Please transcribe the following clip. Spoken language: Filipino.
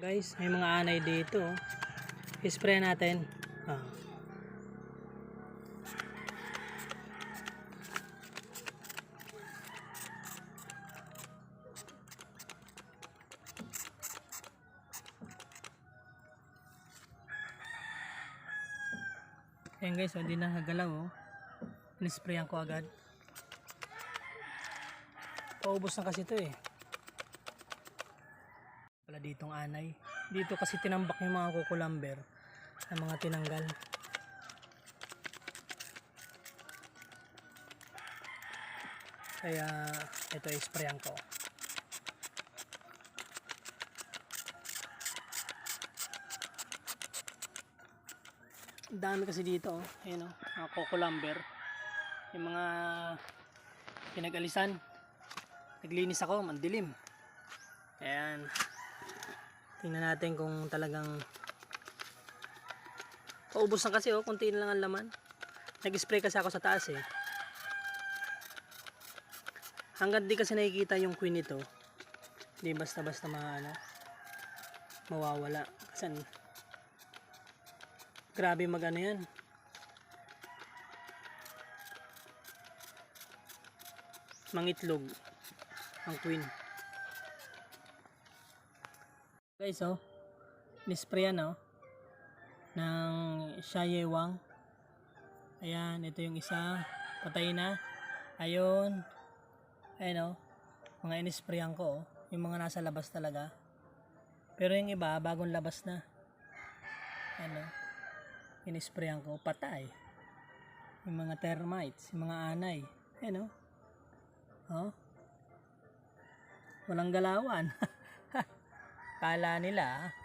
Guys, may mga anay dito. oh. I-spray natin. Ah. Ayan guys, oh, hindi na nagalaw oh. Nisprayan ko agad. Paubos na kasi ito eh. Wala ditong anay. Dito kasi tinambak yung mga kukulamber na mga tinanggal. Kaya ito i-sprayan ko. Dami kasi dito, oh. Ayun, oh, mga kukulamber. Yung mga pinag-alisan. Naglinis ako, mandilim. Ayan. Tingnan natin kung talagang paubos na kasi oh, kunti na lang ang laman. Nag-spray kasi ako sa taas eh. Hanggang di kasi nakikita yung queen nito. Hindi basta-basta maano, mawawala. Kasi ano, grabe magano yan. Mangitlog ang queen. Guys, oh. Nisprayan, oh. Ng Shayewang. Ayan, ito yung isa. Patay na. Ayun. Ayan, oh. Mga inisprayan ko, oh. Yung mga nasa labas talaga. Pero yung iba, bagong labas na. Ano? Inisprayan ko, patay. Yung mga termites, yung mga anay. Ayan, oh. Oh. Walang galawan. Kala nila.